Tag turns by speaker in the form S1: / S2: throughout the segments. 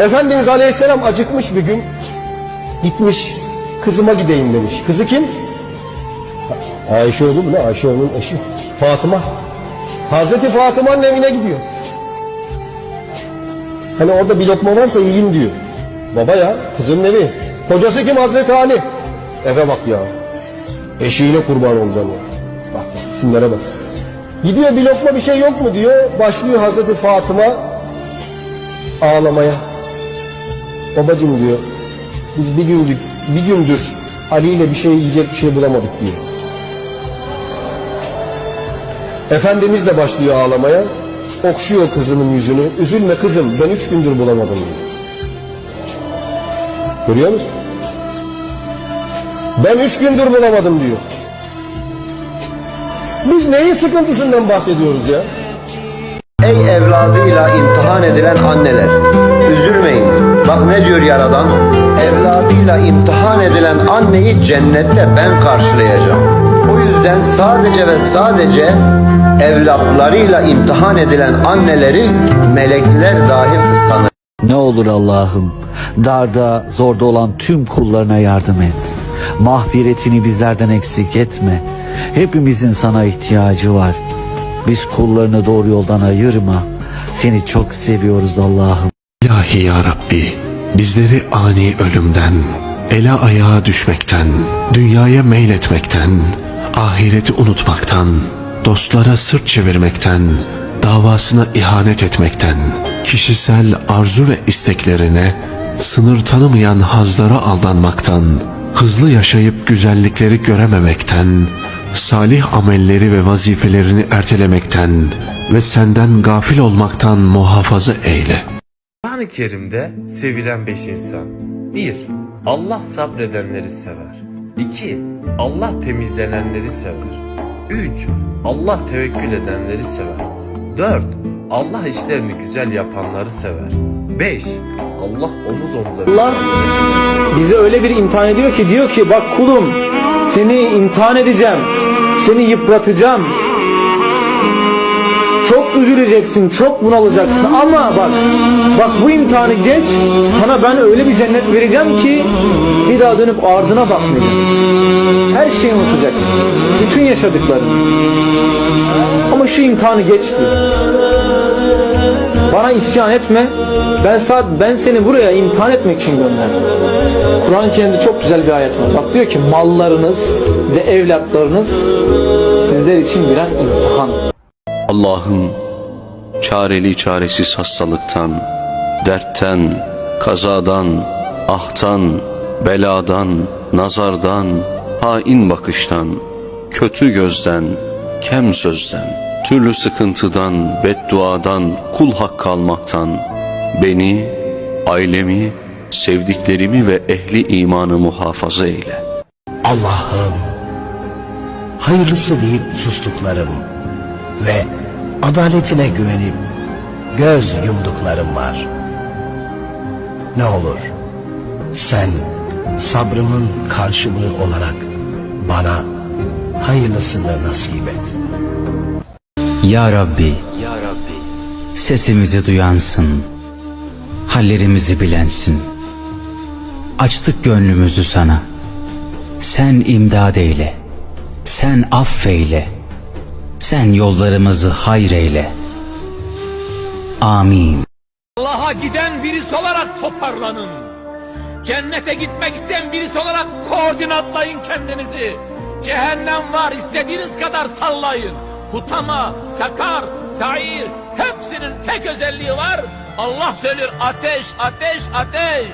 S1: Efendimiz Aleyhisselam acıkmış bir gün. Gitmiş kızıma gideyim demiş. Kızı kim? Ayşe oğlu mu ne? Ayşe onun eşi. Fatıma. Hazreti Fatıma'nın evine gidiyor. Hani orada bir lokma varsa yiyeyim diyor. Baba ya kızın evi. Kocası kim Hazreti Ali? Eve bak ya. Eşiğine kurban olacağım. Bak bak isimlere bak. Gidiyor bir lokma bir şey yok mu diyor. Başlıyor Hazreti Fatıma ağlamaya. Babacım diyor. Biz bir gündür, bir gündür Ali ile bir şey yiyecek bir şey bulamadık diyor. Efendimiz de başlıyor ağlamaya. Okşuyor kızının yüzünü. Üzülme kızım ben üç gündür bulamadım diyor. Görüyor musun? Ben üç gündür bulamadım diyor. Biz neyin sıkıntısından bahsediyoruz ya?
S2: Ey evladıyla imtihan edilen anneler, üzülmeyin. Bak ne diyor Yaradan? Evladıyla imtihan edilen anneyi cennette ben karşılayacağım. O yüzden sadece ve sadece evlatlarıyla imtihan edilen anneleri melekler dahil kıskanır.
S3: Ne olur Allah'ım darda zorda olan tüm kullarına yardım et. Mahfiretini bizlerden eksik etme. Hepimizin sana ihtiyacı var. Biz kullarını doğru yoldan ayırma. Seni çok seviyoruz Allah'ım.
S4: İlahi ya Rabbi, bizleri ani ölümden, ele ayağa düşmekten, dünyaya meyletmekten, ahireti unutmaktan, dostlara sırt çevirmekten, davasına ihanet etmekten, kişisel arzu ve isteklerine, sınır tanımayan hazlara aldanmaktan, hızlı yaşayıp güzellikleri görememekten, salih amelleri ve vazifelerini ertelemekten ve senden gafil olmaktan muhafaza eyle.''
S5: Kur'an-ı Kerim'de sevilen beş insan. 1. Allah sabredenleri sever. 2. Allah temizlenenleri sever. 3. Allah tevekkül edenleri sever. 4. Allah işlerini güzel yapanları sever. 5. Allah omuz omuza
S6: Allah bizi öyle bir imtihan ediyor ki diyor ki bak kulum seni imtihan edeceğim. Seni yıpratacağım. Üzüleceksin, çok bunalacaksın ama bak bak bu imtihanı geç sana ben öyle bir cennet vereceğim ki bir daha dönüp ardına bakmayacaksın. Her şeyi unutacaksın. Bütün yaşadıklarını. Ama şu imtihanı geç diyor. Bana isyan etme. Ben saat ben seni buraya imtihan etmek için gönderdim. Kur'an-ı Kerim'de çok güzel bir ayet var. Bak diyor ki mallarınız ve evlatlarınız sizler için birer imtihan.
S7: Allah'ım çareli çaresiz hastalıktan, dertten, kazadan, ahtan, beladan, nazardan, hain bakıştan, kötü gözden, kem sözden, türlü sıkıntıdan, bedduadan, kul hakkı almaktan, beni, ailemi, sevdiklerimi ve ehli imanı muhafaza eyle.
S8: Allah'ım hayırlısı deyip sustuklarım ve adaletine güvenip göz yumduklarım var. Ne olur sen sabrımın karşılığı olarak bana hayırlısını nasip et.
S9: Ya Rabbi, sesimizi duyansın, hallerimizi bilensin. Açtık gönlümüzü sana. Sen imdad eyle, sen affeyle, sen yollarımızı hayreyle. Amin.
S10: Allah'a giden birisi olarak toparlanın. Cennete gitmek isteyen birisi olarak koordinatlayın kendinizi. Cehennem var istediğiniz kadar sallayın. Hutama, sakar, sair hepsinin tek özelliği var. Allah söylüyor ateş, ateş, ateş.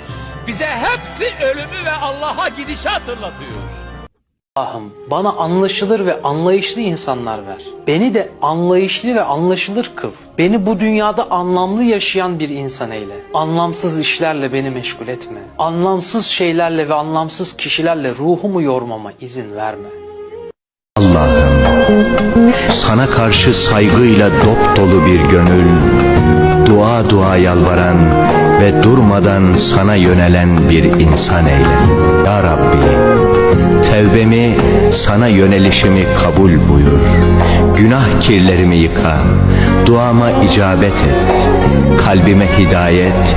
S10: Bize hepsi ölümü ve Allah'a gidişi hatırlatıyor.
S6: Allah'ım bana anlaşılır ve anlayışlı insanlar ver. Beni de anlayışlı ve anlaşılır kıl. Beni bu dünyada anlamlı yaşayan bir insan eyle. Anlamsız işlerle beni meşgul etme. Anlamsız şeylerle ve anlamsız kişilerle ruhumu yormama izin verme.
S11: Allah'ım sana karşı saygıyla dop dolu bir gönül, dua dua yalvaran ve durmadan sana yönelen bir insan eyle. Ya Rabbi, sana yönelişimi kabul buyur. Günah kirlerimi yıka, duama icabet et. Kalbime hidayet,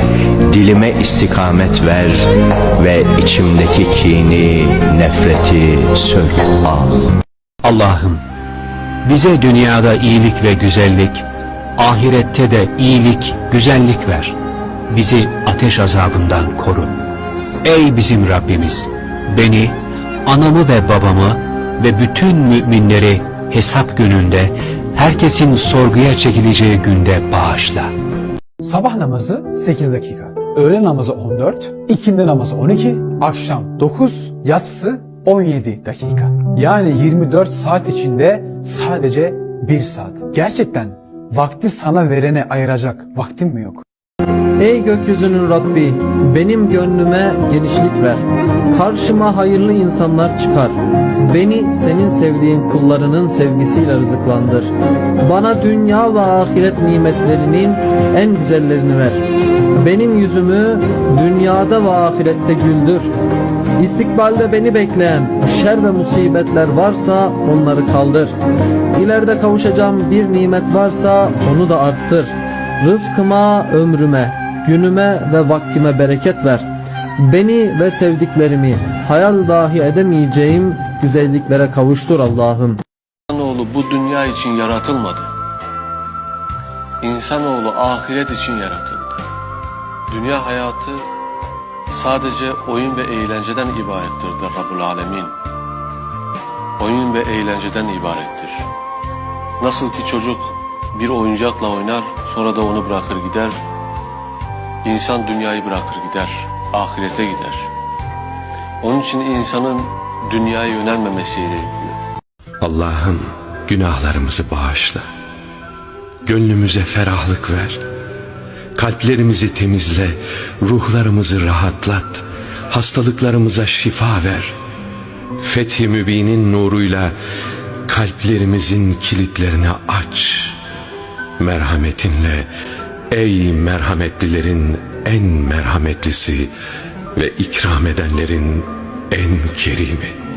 S11: dilime istikamet ver ve içimdeki kini, nefreti sök al.
S12: Allah'ım bize dünyada iyilik ve güzellik, ahirette de iyilik, güzellik ver. Bizi ateş azabından koru. Ey bizim Rabbimiz! Beni, anamı ve babamı ve bütün müminleri hesap gününde, herkesin sorguya çekileceği günde bağışla.
S13: Sabah namazı 8 dakika. Öğle namazı 14, ikindi namazı 12, akşam 9, yatsı 17 dakika. Yani 24 saat içinde sadece 1 saat. Gerçekten vakti sana verene ayıracak vaktim mi yok?
S14: Ey gökyüzünün Rabbi, benim gönlüme genişlik ver. Karşıma hayırlı insanlar çıkar. Beni senin sevdiğin kullarının sevgisiyle rızıklandır. Bana dünya ve ahiret nimetlerinin en güzellerini ver. Benim yüzümü dünyada ve ahirette güldür. İstikbalde beni bekleyen şer ve musibetler varsa onları kaldır. İleride kavuşacağım bir nimet varsa onu da arttır. Rızkıma, ömrüme, günüme ve vaktime bereket ver. Beni ve sevdiklerimi hayal dahi edemeyeceğim güzelliklere kavuştur Allah'ım.
S15: İnsanoğlu bu dünya için yaratılmadı. İnsanoğlu ahiret için yaratıldı. Dünya hayatı sadece oyun ve eğlenceden ibarettir der Rabbul Alemin. Oyun ve eğlenceden ibarettir. Nasıl ki çocuk bir oyuncakla oynar sonra da onu bırakır gider. İnsan dünyayı bırakır gider, ahirete gider. Onun için insanın dünyaya yönelmemesi gerekiyor.
S16: Allah'ım günahlarımızı bağışla. Gönlümüze ferahlık ver. Kalplerimizi temizle, ruhlarımızı rahatlat. Hastalıklarımıza şifa ver. Fethi Mübin'in nuruyla kalplerimizin kilitlerini aç. Merhametinle ey merhametlilerin en merhametlisi ve ikram edenlerin en kerimi.